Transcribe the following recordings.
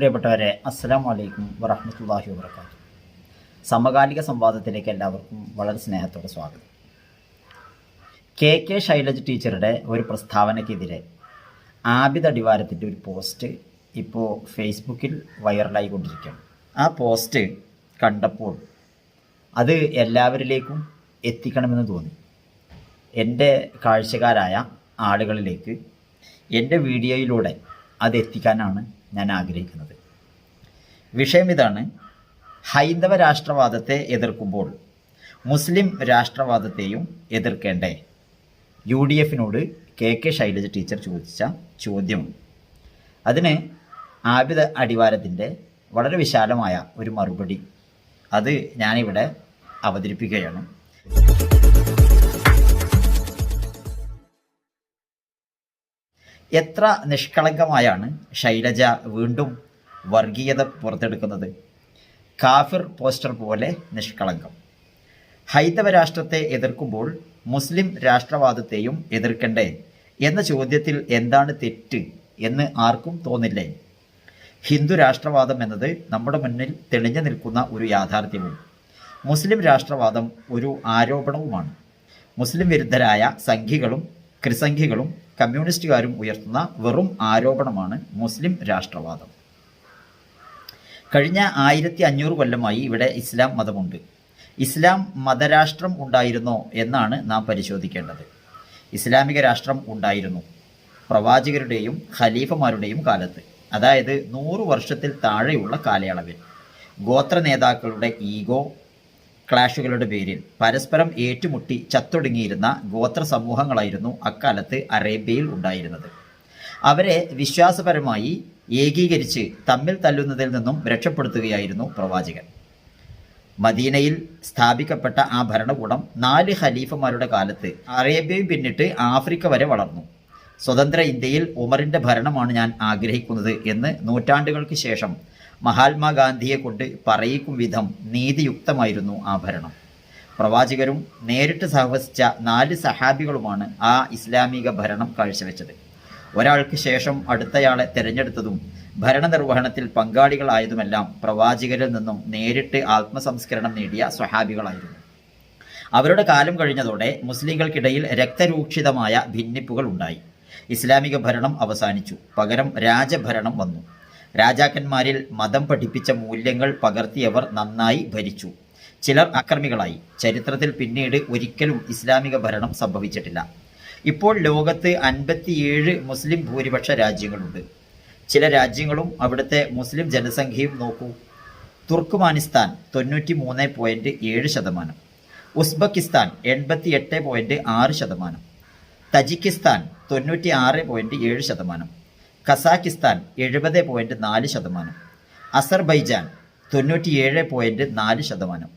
പ്രിയപ്പെട്ടവരെ അസ്സാം വലൈക്കും വറഹമത്തല്ലാഹി വാബർക്കാത്തു സമകാലിക സംവാദത്തിലേക്ക് എല്ലാവർക്കും വളരെ സ്നേഹത്തോടെ സ്വാഗതം. കെ കെ ശൈലജ് ടീച്ചറുടെ ഒരു പ്രസ്താവനയ്ക്കെതിരെ ആബിദ് അടിവാരത്തിന്റെ ഒരു പോസ്റ്റ് ഇപ്പോൾ ഫേസ്ബുക്കിൽ വൈറലായി കൊണ്ടിരിക്കുകയാണ് ആ പോസ്റ്റ് കണ്ടപ്പോൾ അത് എല്ലാവരിലേക്കും എത്തിക്കണമെന്ന് തോന്നി. എന്റെ കാഴ്ചക്കാരായ ആളുകളിലേക്ക് എന്റെ വീഡിയോയിലൂടെ അത് എത്തിക്കാനാണ് ഞാൻ ആഗ്രഹിക്കുന്നത്. വിഷയം ഇതാണ്. ഹൈന്ദവ രാഷ്ട്രവാദത്തെ എതിർക്കുമ്പോൾ മുസ്ലിം രാഷ്ട്രവാദത്തെയും എതിർക്കേണ്ടേ? യു ഡി എഫിനോട് കെ കെ ശൈലജ ടീച്ചർ ചോദിച്ച ചോദ്യം. അതിന് ആബിദ അടിവാരത്തിന്റെ വളരെ വിശാലമായ ഒരു മറുപടി അത് ഞാനിവിടെ അവതരിപ്പിക്കുകയാണ്. എത്ര നിഷ്കളങ്കമായാണ് ശൈലജ വീണ്ടും വർഗീയത പുറത്തെടുക്കുന്നത്? കാഫിർ പോസ്റ്റർ പോലെ നിഷ്കളങ്കം. ഹൈന്ദവ രാഷ്ട്രത്തെ എതിർക്കുമ്പോൾ മുസ്ലിം രാഷ്ട്രവാദത്തെയും എതിർക്കണ്ടേ? എന്ന ചോദ്യത്തിൽ എന്താണ് തെറ്റ് എന്ന് ആർക്കും തോന്നില്ലേ? ഹിന്ദു രാഷ്ട്രവാദം എന്നത് നമ്മുടെ മുന്നിൽ തെളിഞ്ഞു നിൽക്കുന്ന ഒരു യാഥാർത്ഥ്യവും. മുസ്ലിം രാഷ്ട്രവാദം ഒരു ആരോപണവുമാണ്. മുസ്ലിം വിരുദ്ധരായ സംഘികളും ക്രിസംഘികളും കമ്മ്യൂണിസ്റ്റുകാരും ഉയർത്തുന്ന വെറും ആരോപണമാണ് മുസ്ലിം രാഷ്ട്രവാദം. കഴിഞ്ഞ ആയിരത്തി അഞ്ഞൂറ് കൊല്ലമായി ഇവിടെ ഇസ്ലാം മതമുണ്ട്. ഇസ്ലാം മതരാഷ്ട്രം ഉണ്ടായിരുന്നോ എന്നാണ് നാം പരിശോധിക്കേണ്ടത്. ഇസ്ലാമിക രാഷ്ട്രം ഉണ്ടായിരുന്നു. പ്രവാചകരുടെയും ഖലീഫമാരുടെയും കാലത്ത്. അതായത് നൂറ് വർഷത്തിൽ താഴെയുള്ള കാലയളവിൽ. ഗോത്ര നേതാക്കളുടെ ഈഗോ ക്ലാഷുകളുടെ പേരിൽ പരസ്പരം ഏറ്റുമുട്ടി ചത്തൊടുങ്ങിയിരുന്ന ഗോത്ര സമൂഹങ്ങളായിരുന്നു അക്കാലത്ത് അറേബ്യയിൽ ഉണ്ടായിരുന്നത്. അവരെ വിശ്വാസപരമായി ഏകീകരിച്ച് തമ്മിൽ തല്ലുന്നതിൽ നിന്നും രക്ഷപ്പെടുത്തുകയായിരുന്നു പ്രവാചകൻ. മദീനയിൽ സ്ഥാപിക്കപ്പെട്ട ആ ഭരണകൂടം നാല് ഖലീഫമാരുടെ കാലത്ത് അറേബ്യയും പിന്നിട്ട് ആഫ്രിക്ക വരെ വളർന്നു. സ്വതന്ത്ര ഇന്ത്യയിൽ ഉമറിന്റെ ഭരണമാണ് ഞാൻ ആഗ്രഹിക്കുന്നത് എന്ന് നൂറ്റാണ്ടുകൾക്ക് ശേഷം മഹാത്മാഗാന്ധിയെ കൊണ്ട് പറയിക്കും വിധം നീതിയുക്തമായിരുന്നു ആ ഭരണം. പ്രവാചകരും നേരിട്ട് സഹവസിച്ച നാല് സഹാബികളുമാണ് ആ ഇസ്ലാമിക ഭരണം കാഴ്ചവെച്ചത്. ഒരാൾക്ക് ശേഷം അടുത്തയാളെ തിരഞ്ഞെടുത്തതും ഭരണനിർവഹണത്തിൽ പങ്കാളികളായതുമെല്ലാം പ്രവാചകരിൽ നിന്നും നേരിട്ട് ആത്മസംസ്കരണം നേടിയ സ്വഹാബികളായിരുന്നു അവരുടെ കാലം കഴിഞ്ഞതോടെ മുസ്ലിങ്ങൾക്കിടയിൽ രക്തരൂക്ഷിതമായ ഭിന്നിപ്പുകൾ ഉണ്ടായി. ഇസ്ലാമിക ഭരണം അവസാനിച്ചു. പകരം രാജഭരണം വന്നു. രാജാക്കന്മാരിൽ മതം പഠിപ്പിച്ച മൂല്യങ്ങൾ പകർത്തിയവർ നന്നായി ഭരിച്ചു. ചിലർ അക്രമികളായി. ചരിത്രത്തിൽ പിന്നീട് ഒരിക്കലും ഇസ്ലാമിക ഭരണം സംഭവിച്ചിട്ടില്ല. ഇപ്പോൾ ലോകത്ത് അൻപത്തിയേഴ് മുസ്ലിം ഭൂരിപക്ഷ രാജ്യങ്ങളുണ്ട്. ചില രാജ്യങ്ങളും അവിടുത്തെ മുസ്ലിം ജനസംഖ്യയും നോക്കൂ. തുർക്കുമാനിസ്ഥാൻ തൊണ്ണൂറ്റി മൂന്ന് പോയിന്റ് ഏഴ് ശതമാനം. ഉസ്ബക്കിസ്ഥാൻ എൺപത്തി എട്ട് പോയിന്റ് ആറ് ശതമാനം. തജിക്കിസ്ഥാൻ തൊണ്ണൂറ്റി ആറ് പോയിന്റ് ഏഴ് ശതമാനം. കസാക്കിസ്ഥാൻ എഴുപത് പോയിന്റ് നാല് ശതമാനം. അസർബൈജാൻ തൊണ്ണൂറ്റിയേഴ് പോയിന്റ് നാല് ശതമാനം.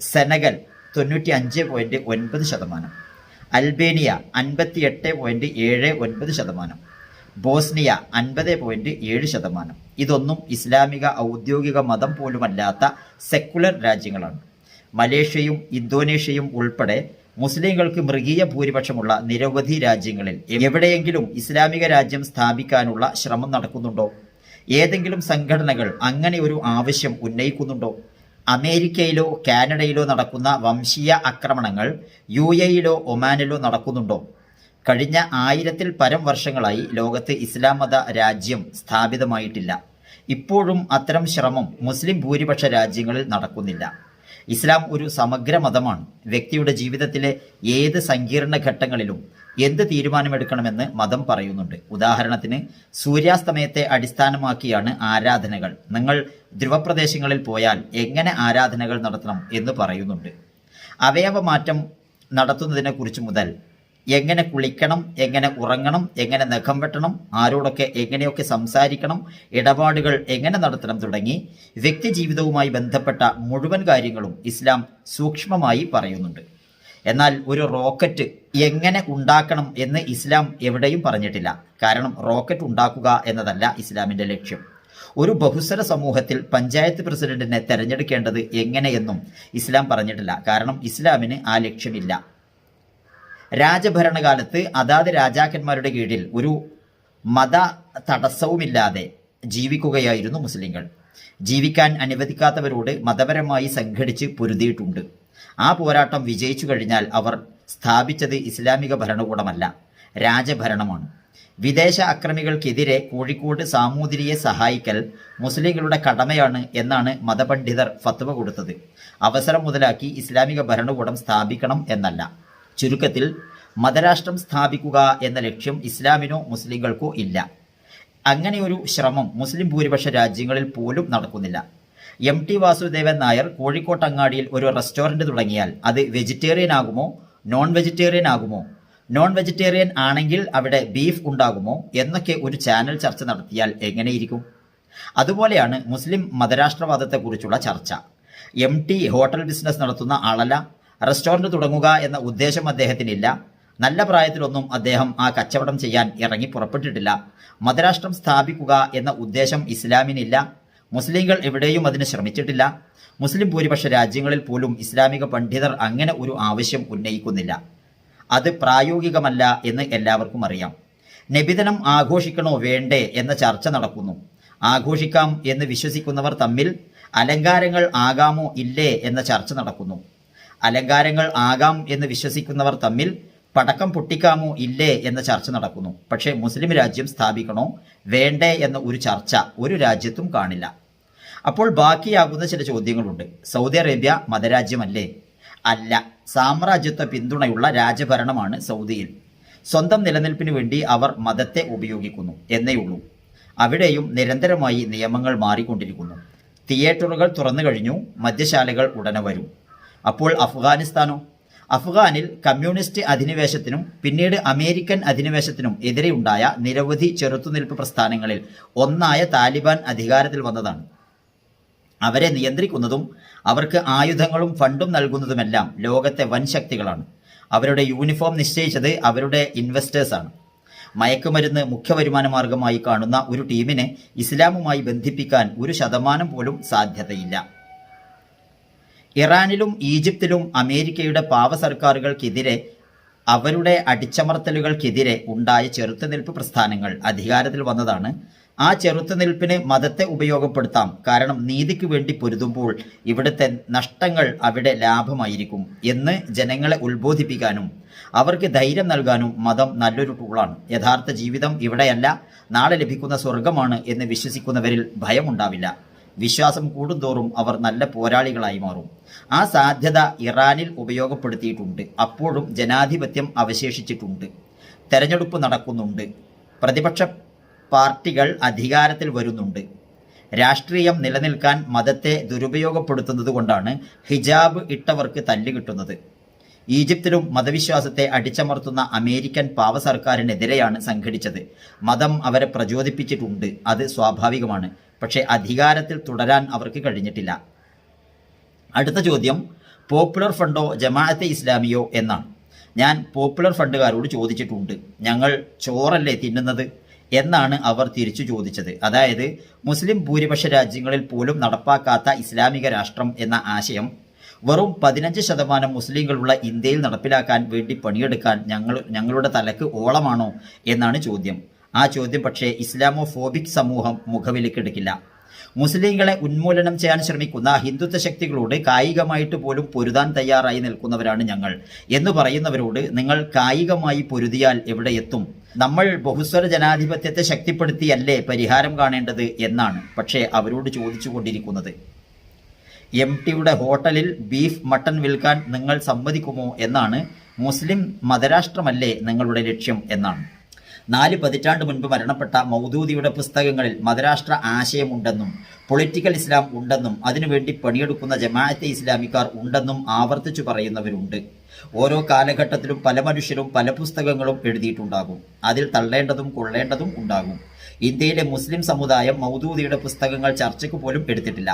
സെനഗൽ തൊണ്ണൂറ്റി അഞ്ച് പോയിന്റ് ഒൻപത് ശതമാനം. അൽബേനിയ അൻപത്തി എട്ട് പോയിന്റ് ഏഴ് ഒൻപത് ശതമാനം. ബോസ്നിയ അൻപത് പോയിന്റ് ഏഴ് ശതമാനം. ഇതൊന്നും ഇസ്ലാമിക ഔദ്യോഗിക മതം പോലുമല്ലാത്ത സെക്കുലർ രാജ്യങ്ങളാണ്. മലേഷ്യയും ഇന്തോനേഷ്യയും ഉൾപ്പെടെ മുസ്ലിങ്ങൾക്ക് മൃഗീയ ഭൂരിപക്ഷമുള്ള നിരവധി രാജ്യങ്ങളിൽ എവിടെയെങ്കിലും ഇസ്ലാമിക രാജ്യം സ്ഥാപിക്കാനുള്ള ശ്രമം നടക്കുന്നുണ്ടോ? ഏതെങ്കിലും സംഘടനകൾ അങ്ങനെ ഒരു ആവശ്യം ഉന്നയിക്കുന്നുണ്ടോ? അമേരിക്കയിലോ കാനഡയിലോ നടക്കുന്ന വംശീയ ആക്രമണങ്ങൾ യു എയിലോ ഒമാനിലോ നടക്കുന്നുണ്ടോ? കഴിഞ്ഞ ആയിരത്തിൽ പരം വർഷങ്ങളായി ലോകത്ത് ഇസ്ലാം മത രാജ്യം സ്ഥാപിതമായിട്ടില്ല. ഇപ്പോഴും അത്തരം ശ്രമം മുസ്ലിം ഭൂരിപക്ഷ രാജ്യങ്ങളിൽ നടക്കുന്നില്ല. ഇസ്ലാം ഒരു സമഗ്ര മതമാണ്. വ്യക്തിയുടെ ജീവിതത്തിലെ ഏത് സങ്കീർണ ഘട്ടങ്ങളിലും എന്ത് തീരുമാനമെടുക്കണമെന്ന് മതം പറയുന്നുണ്ട്. ഉദാഹരണത്തിന് സൂര്യാസ്തമയത്തെ അടിസ്ഥാനമാക്കിയാണ് ആരാധനകൾ. നിങ്ങൾ ധ്രുവപ്രദേശങ്ങളിൽ പോയാൽ എങ്ങനെ ആരാധനകൾ നടത്തണം എന്ന് പറയുന്നുണ്ട്. അവയവമാറ്റം നടത്തുന്നതിനെക്കുറിച്ച് മുതൽ എങ്ങനെ കുളിക്കണം എങ്ങനെ ഉറങ്ങണം എങ്ങനെ നഖം വെട്ടണം ആരോടൊക്കെ എങ്ങനെയൊക്കെ സംസാരിക്കണം ഇടപാടുകൾ എങ്ങനെ നടത്തണം തുടങ്ങി വ്യക്തി ജീവിതവുമായി ബന്ധപ്പെട്ട മുഴുവൻ കാര്യങ്ങളും ഇസ്ലാം സൂക്ഷ്മമായി പറയുന്നുണ്ട്. എന്നാൽ ഒരു റോക്കറ്റ് എങ്ങനെ ഉണ്ടാക്കണം എന്ന് ഇസ്ലാം എവിടെയും പറഞ്ഞിട്ടില്ല. കാരണം റോക്കറ്റ് ഉണ്ടാക്കുക എന്നതല്ല ഇസ്ലാമിന്റെ ലക്ഷ്യം. ഒരു ബഹുസ്വര സമൂഹത്തിൽ പഞ്ചായത്ത് പ്രസിഡന്റിനെ തെരഞ്ഞെടുക്കേണ്ടത് എങ്ങനെയെന്നും ഇസ്ലാം പറഞ്ഞിട്ടില്ല. കാരണം ഇസ്ലാമിന് ആ ലക്ഷ്യമില്ല. രാജഭരണകാലത്ത് അതാത് രാജാക്കന്മാരുടെ കീഴിൽ ഒരു മത തടസ്സവുമില്ലാതെ ജീവിക്കുകയായിരുന്നു മുസ്ലിങ്ങൾ. ജീവിക്കാൻ അനുവദിക്കാത്തവരോട് മതപരമായി സംഘടിച്ച് പൊരുതിയിട്ടുണ്ട്. ആ പോരാട്ടം വിജയിച്ചു കഴിഞ്ഞാൽ അവർ സ്ഥാപിച്ചത് ഇസ്ലാമിക ഭരണകൂടമല്ല രാജഭരണമാണ്. വിദേശ അക്രമികൾക്കെതിരെ കോഴിക്കോട് സാമൂതിരിയെ സഹായിക്കൽ മുസ്ലിങ്ങളുടെ കടമയാണ് എന്നാണ് മതപണ്ഡിതർ ഫത്വ കൊടുത്തത്. അവസരം മുതലാക്കി ഇസ്ലാമിക ഭരണകൂടം സ്ഥാപിക്കണം എന്നല്ല. ചുരുക്കത്തിൽ മതരാഷ്ട്രം സ്ഥാപിക്കുക എന്ന ലക്ഷ്യം ഇസ്ലാമിനോ മുസ്ലിങ്ങൾക്കോ ഇല്ല. അങ്ങനെയൊരു ശ്രമം മുസ്ലിം ഭൂരിപക്ഷ രാജ്യങ്ങളിൽ പോലും നടക്കുന്നില്ല. എം ടി വാസുദേവൻ നായർ കോഴിക്കോട്ടങ്ങാടിയിൽ ഒരു റെസ്റ്റോറന്റ് തുടങ്ങിയാൽ അത് വെജിറ്റേറിയൻ ആകുമോ നോൺ വെജിറ്റേറിയൻ ആകുമോ? നോൺ വെജിറ്റേറിയൻ ആണെങ്കിൽ അവിടെ ബീഫ് ഉണ്ടാകുമോ എന്നൊക്കെ ഒരു ചാനൽ ചർച്ച നടത്തിയാൽ എങ്ങനെയിരിക്കും? അതുപോലെയാണ് മുസ്ലിം മതരാഷ്ട്രവാദത്തെക്കുറിച്ചുള്ള ചർച്ച. എം ടി ഹോട്ടൽ ബിസിനസ് നടത്തുന്ന ആളല്ല റെസ്റ്റോറന്റ് തുടങ്ങുക എന്ന ഉദ്ദേശം അദ്ദേഹത്തിനില്ല. നല്ല പ്രായത്തിലൊന്നും അദ്ദേഹം ആ കച്ചവടം ചെയ്യാൻ ഇറങ്ങി പുറപ്പെട്ടിട്ടില്ല. മതരാഷ്ട്രം സ്ഥാപിക്കുക എന്ന ഉദ്ദേശം ഇസ്ലാമിനില്ല. മുസ്ലിങ്ങൾ എവിടെയും അതിന് ശ്രമിച്ചിട്ടില്ല. മുസ്ലിം ഭൂരിപക്ഷ രാജ്യങ്ങളിൽ പോലും ഇസ്ലാമിക പണ്ഡിതർ അങ്ങനെ ഒരു ആവശ്യം ഉന്നയിക്കുന്നില്ല. അത് പ്രായോഗികമല്ല എന്ന് എല്ലാവർക്കും അറിയാം. നബിതനം ആഘോഷിക്കണോ വേണ്ടേ എന്ന ചർച്ച നടക്കുന്നു. ആഘോഷിക്കാം എന്ന് വിശ്വസിക്കുന്നവർ തമ്മിൽ അലങ്കാരങ്ങൾ ആകാമോ ഇല്ലേ എന്ന ചർച്ച നടക്കുന്നു. അലങ്കാരങ്ങൾ ആകാം എന്ന് വിശ്വസിക്കുന്നവർ തമ്മിൽ പടക്കം പൊട്ടിക്കാമോ ഇല്ലേ എന്ന ചർച്ച നടക്കുന്നു. പക്ഷേ മുസ്ലിം രാജ്യം സ്ഥാപിക്കണോ വേണ്ടേ എന്ന ഒരു ചർച്ച ഒരു രാജ്യത്തും കാണില്ല. അപ്പോൾ ബാക്കിയാകുന്ന ചില ചോദ്യങ്ങളുണ്ട്. സൗദി അറേബ്യ മതരാജ്യമല്ലേ? അല്ല. സാമ്രാജ്യത്വ പിന്തുണയുള്ള രാജഭരണമാണ് സൗദിയിൽ. സ്വന്തം നിലനിൽപ്പിന് വേണ്ടി അവർ മതത്തെ ഉപയോഗിക്കുന്നു. എന്നേയുള്ളൂ അവിടെയും നിരന്തരമായി നിയമങ്ങൾ മാറിക്കൊണ്ടിരിക്കുന്നു. തിയേറ്ററുകൾ തുറന്നു കഴിഞ്ഞു മദ്യശാലകൾ ഉടനെ വരും. അപ്പോൾ അഫ്ഗാനിസ്ഥാനോ? അഫ്ഗാനിൽ കമ്മ്യൂണിസ്റ്റ് അധിനിവേശത്തിനും പിന്നീട് അമേരിക്കൻ അധിനിവേശത്തിനും എതിരെയുണ്ടായ നിരവധി ചെറുത്തുനിൽപ്പ് പ്രസ്ഥാനങ്ങളിൽ ഒന്നായ താലിബാൻ അധികാരത്തിൽ വന്നതാണ്. അവരെ നിയന്ത്രിക്കുന്നതും അവർക്ക് ആയുധങ്ങളും ഫണ്ടും നൽകുന്നതുമെല്ലാം ലോകത്തെ വൻ ശക്തികളാണ്. അവരുടെ യൂണിഫോം നിശ്ചയിച്ചത് അവരുടെ ഇൻവെസ്റ്റേഴ്സാണ് മയക്കുമരുന്ന് മുഖ്യ വരുമാന മാർഗമായി കാണുന്ന ഒരു ടീമിനെ ഇസ്ലാമുമായി ബന്ധിപ്പിക്കാൻ ഒരു ശതമാനം പോലും സാധ്യതയില്ല. ഇറാനിലും ഈജിപ്തിലും അമേരിക്കയുടെ പാവ സർക്കാരുകൾക്കെതിരെ അവരുടെ അടിച്ചമർത്തലുകൾക്കെതിരെ ഉണ്ടായ ചെറുത്തുനിൽപ്പ് പ്രസ്ഥാനങ്ങൾ അധികാരത്തിൽ വന്നതാണ്. ആ ചെറുത്തുനിൽപ്പിന് മതത്തെ ഉപയോഗപ്പെടുത്താം. കാരണം നീതിക്ക് വേണ്ടി പൊരുതുമ്പോൾ ഇവിടുത്തെ നഷ്ടങ്ങൾ അവിടെ ലാഭമായിരിക്കും എന്ന് ജനങ്ങളെ ഉത്ബോധിപ്പിക്കാനും അവർക്ക് ധൈര്യം നൽകാനും മതം നല്ലൊരു ടൂളാണ് യഥാർത്ഥ ജീവിതം ഇവിടെയല്ല. നാളെ ലഭിക്കുന്ന സ്വർഗമാണ് എന്ന് വിശ്വസിക്കുന്നവരിൽ ഭയമുണ്ടാവില്ല. വിശ്വാസം കൂടുന്തോറും അവർ നല്ല പോരാളികളായി മാറും. ആ സാധ്യത ഇറാനിൽ ഉപയോഗപ്പെടുത്തിയിട്ടുണ്ട്. അപ്പോഴും ജനാധിപത്യം അവശേഷിച്ചിട്ടുണ്ട്. തെരഞ്ഞെടുപ്പ് നടക്കുന്നുണ്ട്. പ്രതിപക്ഷ പാർട്ടികൾ അധികാരത്തിൽ വരുന്നുണ്ട്. രാഷ്ട്രീയം നിലനിൽക്കാൻ മതത്തെ ദുരുപയോഗപ്പെടുത്തുന്നത് കൊണ്ടാണ് ഹിജാബ് ഇട്ടവർക്ക് തല്ല് കിട്ടുന്നത്. ഈജിപ്തിലും മതവിശ്വാസത്തെ അടിച്ചമർത്തുന്ന അമേരിക്കൻ പാവ സർക്കാരിനെതിരെയാണ് സംഘടിച്ചത്. മതം അവരെ പ്രചോദിപ്പിച്ചിട്ടുണ്ട്. അത് സ്വാഭാവികമാണ്. പക്ഷേ അധികാരത്തിൽ തുടരാൻ അവർക്ക് കഴിഞ്ഞിട്ടില്ല. അടുത്ത ചോദ്യം പോപ്പുലർ ഫണ്ടോ ജമാഅത്തെ ഇസ്ലാമിയോ എന്നാണ്. ഞാൻ പോപ്പുലർ ഫണ്ടുകാരോട് ചോദിച്ചിട്ടുണ്ട്. ഞങ്ങൾ ചോറല്ലേ തിന്നുന്നത്? എന്നാണ് അവർ തിരിച്ചു ചോദിച്ചത്. അതായത് മുസ്ലിം ഭൂരിപക്ഷ രാജ്യങ്ങളിൽ പോലും നടപ്പാക്കാത്ത ഇസ്ലാമിക രാഷ്ട്രം എന്ന ആശയം വെറും പതിനഞ്ച് ശതമാനം മുസ്ലിങ്ങളുള്ള ഇന്ത്യയിൽ നടപ്പിലാക്കാൻ വേണ്ടി പണിയെടുക്കാൻ ഞങ്ങൾ ഞങ്ങളുടെ തലക്ക് ഓളമാണോ? എന്നാണ് ചോദ്യം. ആ ചോദ്യം പക്ഷേ ഇസ്ലാമോഫോബിക് സമൂഹം മുഖവിലേക്കെടുക്കില്ല മുസ്ലിങ്ങളെ ഉന്മൂലനം ചെയ്യാൻ ശ്രമിക്കുന്ന ഹിന്ദുത്വ ശക്തികളോട് കായികമായിട്ട് പോലും പൊരുതാൻ തയ്യാറായി നിൽക്കുന്നവരാണ് ഞങ്ങൾ. എന്ന് പറയുന്നവരോട് നിങ്ങൾ കായികമായി പൊരുതിയാൽ എവിടെ എത്തും? നമ്മൾ ബഹുസ്വര ജനാധിപത്യത്തെ ശക്തിപ്പെടുത്തിയല്ലേ പരിഹാരം കാണേണ്ടത് എന്നാണ് പക്ഷേ അവരോട് ചോദിച്ചു കൊണ്ടിരിക്കുന്നത് എം ടിയുടെ ഹോട്ടലിൽ ബീഫ് മട്ടൺ വിൽക്കാൻ നിങ്ങൾ സമ്മതിക്കുമോ എന്നാണ് മുസ്ലിം മതരാഷ്ട്രമല്ലേ നിങ്ങളുടെ ലക്ഷ്യം എന്നാണ്. നാല് പതിറ്റാണ്ട് മുൻപ് മരണപ്പെട്ട മൗദൂദിയുടെ പുസ്തകങ്ങളിൽ മതരാഷ്ട്ര ആശയമുണ്ടെന്നും പൊളിറ്റിക്കൽ ഇസ്ലാം ഉണ്ടെന്നും അതിനുവേണ്ടി പണിയെടുക്കുന്ന ജമാഅത്തെ ഇസ്ലാമിക്കാർ ഉണ്ടെന്നും ആവർത്തിച്ചു പറയുന്നവരുണ്ട്. ഓരോ കാലഘട്ടത്തിലും പല മനുഷ്യരും പല പുസ്തകങ്ങളും എഴുതിയിട്ടുണ്ടാകും. അതിൽ തള്ളേണ്ടതും കൊള്ളേണ്ടതും ഉണ്ടാകും. ഇന്ത്യയിലെ മുസ്ലിം സമുദായം മൗദൂദിയുടെ പുസ്തകങ്ങൾ ചർച്ചയ്ക്ക് പോലും എടുത്തിട്ടില്ല.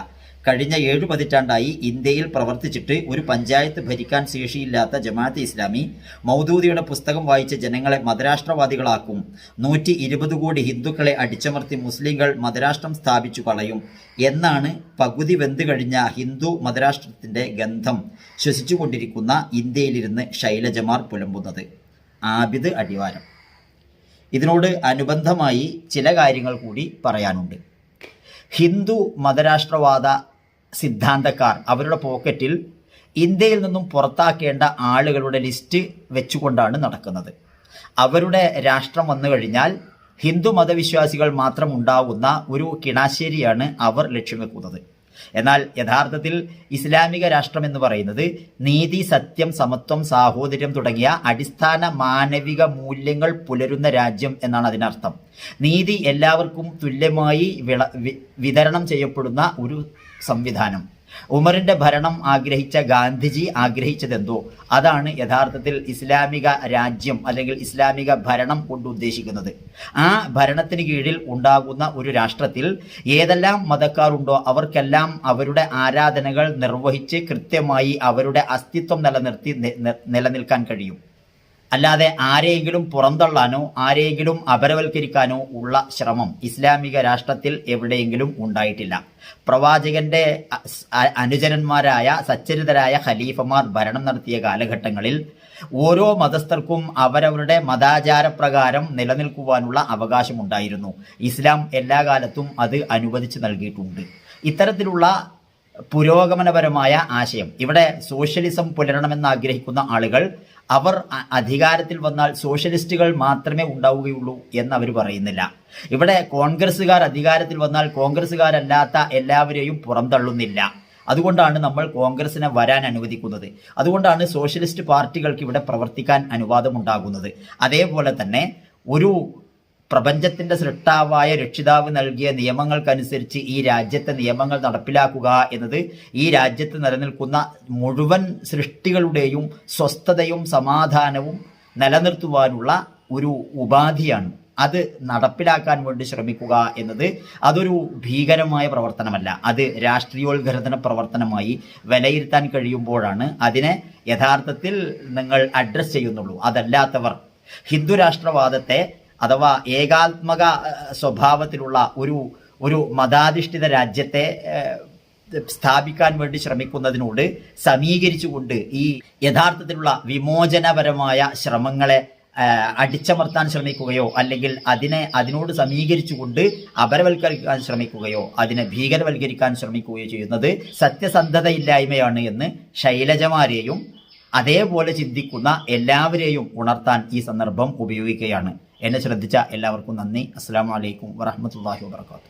കഴിഞ്ഞ ഏഴു പതിറ്റാണ്ടായി ഇന്ത്യയിൽ പ്രവർത്തിച്ചിട്ട് ഒരു പഞ്ചായത്ത് ഭരിക്കാൻ ശേഷിയില്ലാത്ത ജമാഅത്ത് ഇസ്ലാമി മൗദൂദിയുടെ പുസ്തകം വായിച്ച ജനങ്ങളെ മതരാഷ്ട്രവാദികളാക്കും. നൂറ്റി ഇരുപത് കോടി ഹിന്ദുക്കളെ അടിച്ചമർത്തി മുസ്ലിങ്ങൾ മതരാഷ്ട്രം സ്ഥാപിച്ചു കളയും. എന്നാണ് പകുതി വെന്തു കഴിഞ്ഞ ഹിന്ദു മതരാഷ്ട്രത്തിന്റെ ഗന്ധം ശ്വസിച്ചുകൊണ്ടിരിക്കുന്ന ഇന്ത്യയിലിരുന്ന് ശൈലജമാർ പുലമ്പുന്നത്. ആബിദ് അടിവാരം. ഇതിനോട് അനുബന്ധമായി ചില കാര്യങ്ങൾ കൂടി പറയാനുണ്ട്. ഹിന്ദു മതരാഷ്ട്രവാദ സിദ്ധാന്തക്കാർ അവരുടെ പോക്കറ്റിൽ ഇന്ത്യയിൽ നിന്നും പുറത്താക്കേണ്ട ആളുകളുടെ ലിസ്റ്റ് വെച്ചുകൊണ്ടാണ് നടക്കുന്നത്. അവരുടെ രാഷ്ട്രം വന്നു കഴിഞ്ഞാൽ ഹിന്ദു മതവിശ്വാസികൾ മാത്രം ഉണ്ടാകുന്ന ഒരു കിണാശ്ശേരിയാണ് അവർ ലക്ഷ്യം വെക്കുന്നത് എന്നാൽ യഥാർത്ഥത്തിൽ ഇസ്ലാമിക രാഷ്ട്രം എന്ന് പറയുന്നത് നീതി സത്യം സമത്വം സാഹോദര്യം തുടങ്ങിയ അടിസ്ഥാന മാനവിക മൂല്യങ്ങൾ പുലരുന്ന രാജ്യം എന്നാണ് അതിനർത്ഥം. നീതി എല്ലാവർക്കും തുല്യമായി വിതരണം ചെയ്യപ്പെടുന്ന ഒരു സംവിധാനം. ഉമറിന്റെ ഭരണം ആഗ്രഹിച്ച ഗാന്ധിജി ആഗ്രഹിച്ചതെന്തോ? അതാണ് യഥാർത്ഥത്തിൽ ഇസ്ലാമിക രാജ്യം അല്ലെങ്കിൽ ഇസ്ലാമിക ഭരണം കൊണ്ട് ഉദ്ദേശിക്കുന്നത്. ആ ഭരണത്തിന് കീഴിൽ ഉണ്ടാകുന്ന ഒരു രാഷ്ട്രത്തിൽ ഏതെല്ലാം മതക്കാരുണ്ടോ അവർക്കെല്ലാം അവരുടെ ആരാധനകൾ നിർവഹിച്ച് കൃത്യമായി അവരുടെ അസ്തിത്വം നിലനിർത്തി നിലനിൽക്കാൻ കഴിയും. അല്ലാതെ ആരെയെങ്കിലും പുറന്തള്ളാനോ ആരെയെങ്കിലും അപരവൽക്കരിക്കാനോ ഉള്ള ശ്രമം ഇസ്ലാമിക രാഷ്ട്രത്തിൽ എവിടെയെങ്കിലും ഉണ്ടായിട്ടില്ല. പ്രവാചകന്റെ അനുചരന്മാരായ സച്ചരിതരായ ഖലീഫമാർ ഭരണം നടത്തിയ കാലഘട്ടങ്ങളിൽ ഓരോ മതസ്ഥർക്കും അവരവരുടെ മതാചാരപ്രകാരം നിലനിൽക്കുവാനുള്ള അവകാശമുണ്ടായിരുന്നു. ഇസ്ലാം എല്ലാ കാലത്തും അത് അനുവദിച്ചു നൽകിയിട്ടുണ്ട്. ഇത്തരത്തിലുള്ള പുരോഗമനപരമായ ആശയം ഇവിടെ സോഷ്യലിസം പുലരണമെന്ന് ആഗ്രഹിക്കുന്ന ആളുകൾ അവർ അധികാരത്തിൽ വന്നാൽ സോഷ്യലിസ്റ്റുകൾ മാത്രമേ ഉണ്ടാവുകയുള്ളൂ എന്ന് അവർ പറയുന്നില്ല. ഇവിടെ കോൺഗ്രസ്സുകാർ അധികാരത്തിൽ വന്നാൽ കോൺഗ്രസ്സുകാരല്ലാത്ത എല്ലാവരെയും പുറന്തള്ളുന്നില്ല. അതുകൊണ്ടാണ് നമ്മൾ കോൺഗ്രസിനെ വരാൻ അനുവദിക്കുന്നത്. അതുകൊണ്ടാണ് സോഷ്യലിസ്റ്റ് പാർട്ടികൾക്ക് ഇവിടെ പ്രവർത്തിക്കാൻ അനുവാദമുണ്ടാകുന്നത്. അതേപോലെ തന്നെ ഒരു പ്രപഞ്ചത്തിന്റെ സൃഷ്ടാവായ രക്ഷിതാവ് നൽകിയ നിയമങ്ങൾക്കനുസരിച്ച് ഈ രാജ്യത്തെ നിയമങ്ങൾ നടപ്പിലാക്കുക എന്നത് ഈ രാജ്യത്ത് നിലനിൽക്കുന്ന മുഴുവൻ സൃഷ്ടികളുടെയും സ്വസ്ഥതയും സമാധാനവും നിലനിർത്തുവാനുള്ള ഒരു ഉപാധിയാണ്. അത് നടപ്പിലാക്കാൻ വേണ്ടി ശ്രമിക്കുക എന്നത് അതൊരു ഭീകരമായ പ്രവർത്തനമല്ല. അത് രാഷ്ട്രീയോത്ഘടന പ്രവർത്തനമായി വിലയിരുത്താൻ കഴിയുമ്പോഴാണ് അതിനെ യഥാർത്ഥത്തിൽ നിങ്ങൾ അഡ്രസ് ചെയ്യുന്നുള്ളൂ. അതല്ലാത്തവർ ഹിന്ദു രാഷ്ട്രവാദത്തെ അഥവാ ഏകാത്മക സ്വഭാവത്തിലുള്ള ഒരു ഒരു മതാധിഷ്ഠിത രാജ്യത്തെ സ്ഥാപിക്കാൻ വേണ്ടി ശ്രമിക്കുന്നതിനോട് സമീകരിച്ചുകൊണ്ട് ഈ യഥാർത്ഥത്തിലുള്ള വിമോചനപരമായ ശ്രമങ്ങളെ അടിച്ചമർത്താൻ ശ്രമിക്കുകയോ അല്ലെങ്കിൽ അതിനെ അതിനോട് സമീകരിച്ചുകൊണ്ട് അപരവൽക്കരിക്കാൻ ശ്രമിക്കുകയോ അതിനെ ഭീകരവൽക്കരിക്കാൻ ശ്രമിക്കുകയോ ചെയ്യുന്നത് സത്യസന്ധതയില്ലായ്മയാണ് എന്ന് ശൈലജമാരെയും അതേപോലെ ചിന്തിക്കുന്ന എല്ലാവരെയും ഉണർത്താൻ ഈ സന്ദർഭം ഉപയോഗിക്കുകയാണ്. എന്നെ ശ്രദ്ധിച്ച എല്ലാവർക്കും നന്ദി. അസ്സാം വലൈക്കും വറഹമത്തല്ലാഹി വാബർക്കാത്തു